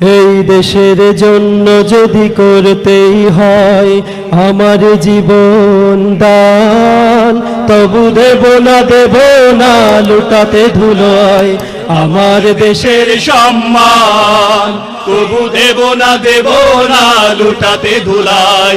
এই দেশের জন্য যদি করতেই হয় আমার জীবন দান, তবু দেব না দেব না, লুটাতে ধুলোয় আমার দেশের সম্মান, তবু দেব না দেব না, লুটাতে ধুলাই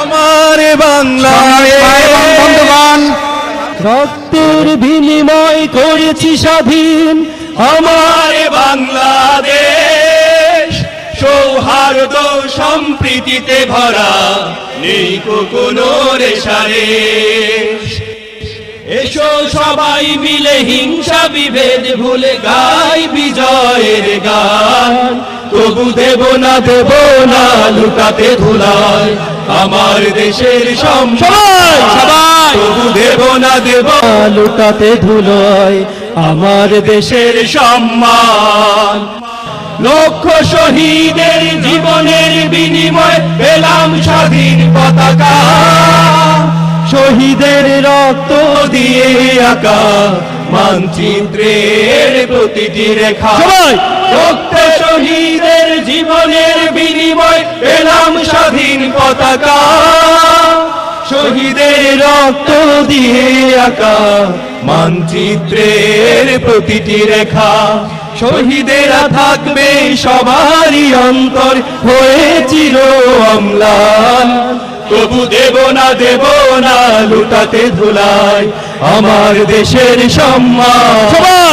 আমার বাংলায় বন্ধুগণ। রক্তের বিনিময় করেছি স্বাধীন। আমার বাংলাদেশ সৌহার্দ সম্প্রীতিতে ভরা নেই কোনো রেশারেশ এসো সবাই মিলে হিংসা বিভেদ ভুলে গাই বিজয়ের গান তবু দেব না দেব না লুটাতে ধুলায় আমার দেশের সম্মান সবাই! তবু দেব না দেব লুটাতে ধুলোয় আমার দেশের সম্মান। লক্ষ শহীদের জীবনের বিনিময় পেলাম স্বাধীন পতাকা। শহীদের রক্ত দিয়ে আঁকা মানচিত্রের প্রতিটি রেখা। সবাই! পতাকা, শহীদের রক্ত দিয়ে আঁকা মানচিত্রের প্রতিটি রেখা। শহীদেরা থাকবে সবারই অন্তর, হয়ে চির অম্লান। তবু দেব না দেব না, লুটাতে ধুলাই আমার দেশের সম্মান।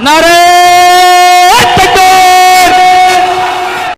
Not it.